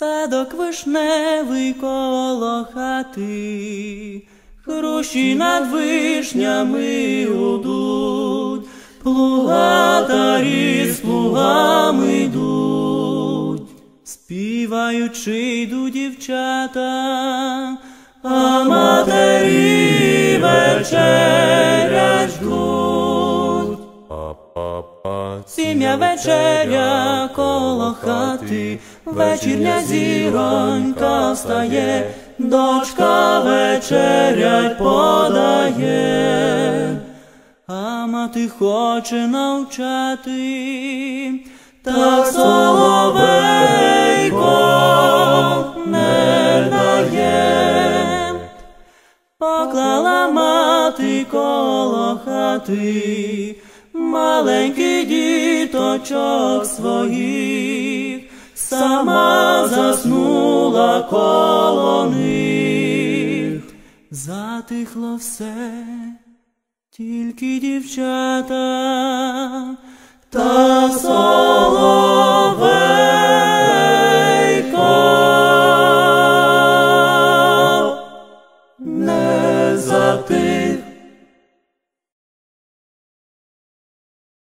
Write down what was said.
Садок вишневий коло хати, Хрущі над вишнями удуть, Плугатарі з плугами йдуть, співаючи йдуть дівчата, а матері вечерять ждуть. Сім'я вечеря хати, вечірня зіронька встає, дочка вечерять подає, а мати хоче навчати, та соловейко не дає. Поклала мати коло хати, маленький діточок своїх, сама заснула коло них, затихло все, тільки дівчата та соловейко. Не затихло.